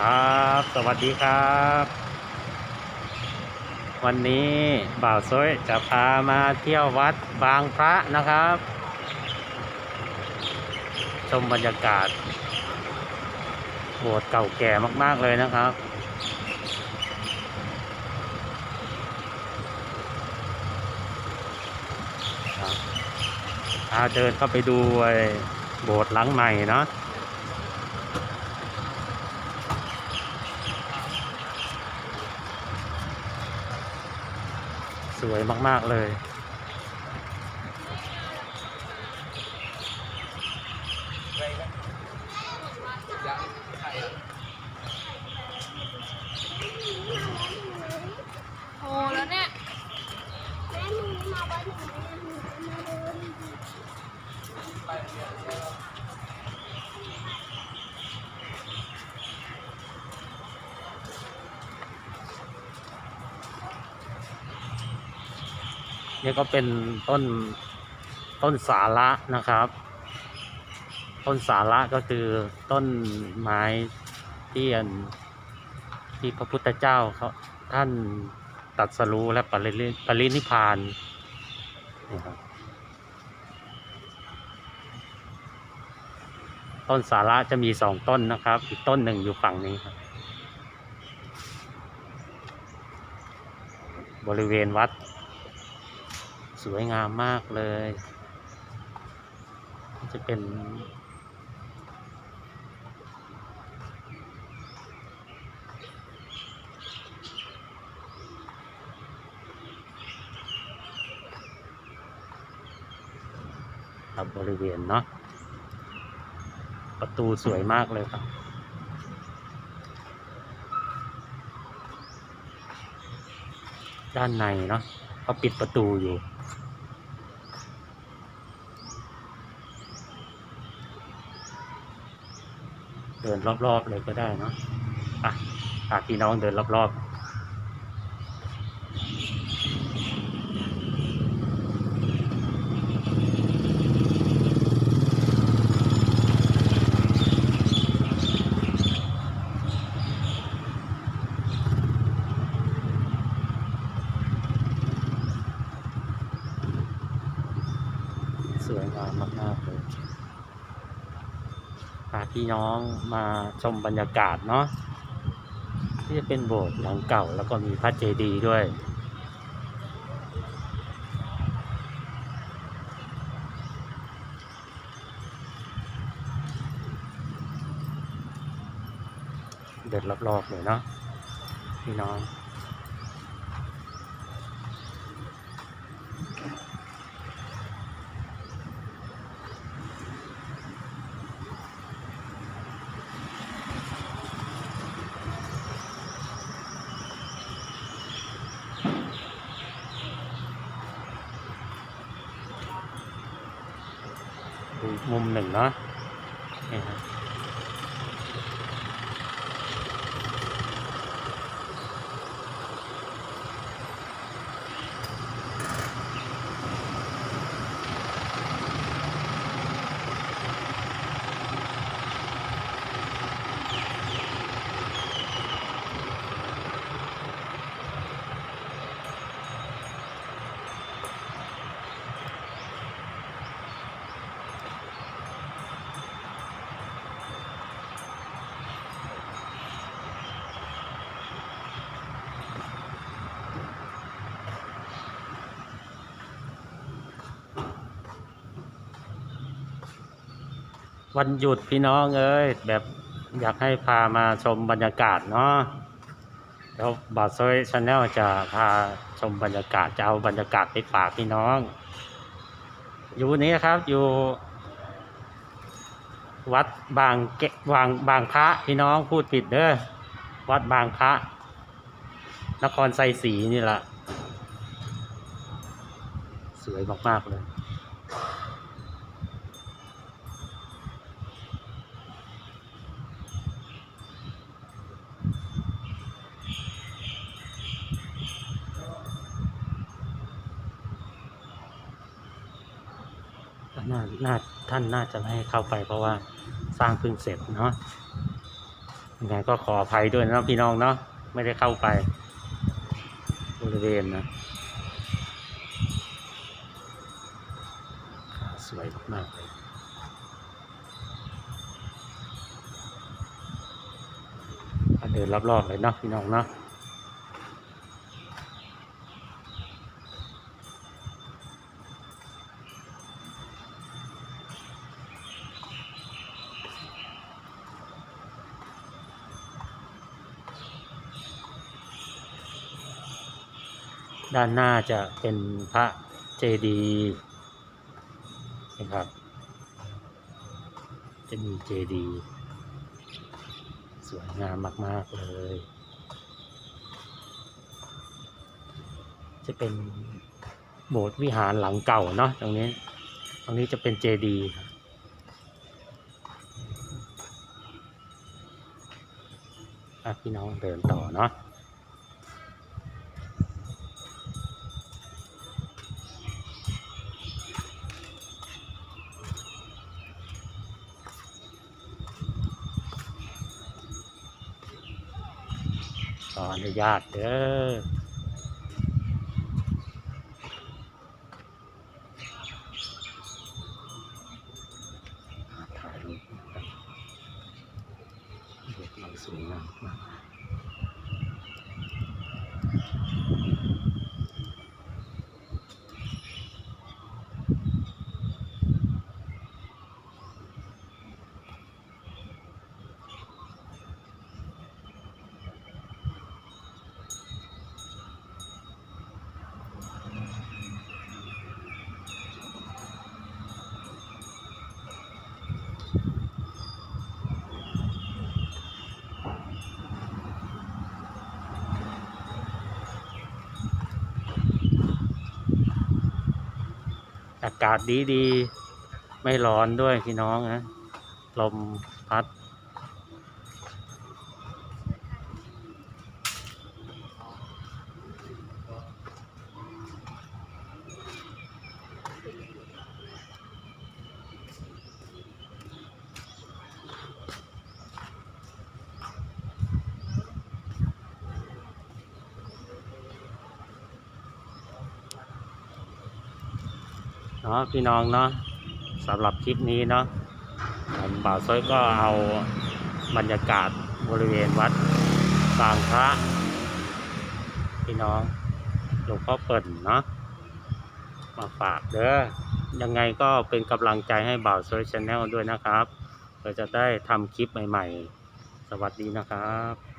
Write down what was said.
ครับ สวัสดีครับ วันนี้บ่าวซ้อยจะพามาเที่ยววัดบางพระนะครับ ชมบรรยากาศ โบสถ์เก่าแก่มากๆเลยนะครับ พาเดินเข้าไปดูโบสถ์หลังใหม่เนาะ วยมาก ๆ เลย โอ้แล้วเนี่ย แม่หนูมาวัดหนูนะหนูจะมาเดิน นี่ก็เป็นต้นต้นสาระนะครับ ต้นสาระก็คือต้นไม้ที่อันที่พระพุทธเจ้าเขาท่านตัดสรู้และปรินิปรินิพานนี่ครับต้นสาระจะมีสองต้นนะครับ อีกต้นหนึ่งอยู่ฝั่งนี้ครับ บริเวณวัด สวยงามมากเลยจะเป็นครับบริเวณเนาะประตูสวยมากเลยครับด้านในเนาะเขาปิดประตูอยู่ เดินรอบๆเลยก็ได้เนาะอะพาพี่น้องเดินรอบๆ สวยงามมากๆเลย พี่น้องมาชมบรรยากาศเนาะที่จะเป็นโบสถ์หลังเก่าแล้วก็มีพระเจดีย์ด้วย เดินรอบๆเลยเนาะพี่น้อง มุมหนึ่งเนาะ วันหยุดพี่น้องเอ้ยแบบอยากให้พามาชมบรรยากาศเนาะแล้วบาซยชาแนลจะพาชมบรรยากาศจะเอาบรรยากาศไปฝากพี่น้อง อยู่นี้ครับอยู่ วัดบางเกะบางบางพระพี่น้องพูดผิดเด้อวัดบางพระ นครไซศรีนี่แหละสวยมากๆเลย น่าน่าท่านน่าจะไม่ให้เข้าไป เพราะว่าสร้างเพิ่งเสร็จเนาะยังไงก็ขออภัยด้วยนะพี่น้องเนาะไม่ได้เข้าไปบริเวณนะสวยมากเลยเดินรอบๆเลยเนาะพี่น้องเนาะ ด้านหน้าจะเป็นพระเจดีย์นะครับจะมีเจดีย์สวยงามมาก ๆ เลย จะเป็นโบสถ์วิหารหลังเก่าเนาะตรงนี้ ตรงนี้จะเป็นเจดีย์พี่น้องเดินต่อเนาะ ขออนุญาตเด้อถ่ายรูปเด็กเราสวยงามมากากาศดีดีๆไม่ร้อนด้วยพี่น้องนะ ลมพัด เนาะพี่น้องเนาะสำหรับคลิปนี้เนาะผมบ่าวซ้อยก็เอาบรรยากาศบริเวณวัดบางพระพี่น้องหลวงพ่อเปิ่นเนาะมาฝากเด้อยังไงก็เป็นกำลังใจให้บ่าวซ้อยชาแนลด้วยนะครับเราจะได้ทำคลิปใหม่ ๆ สวัสดีนะครับ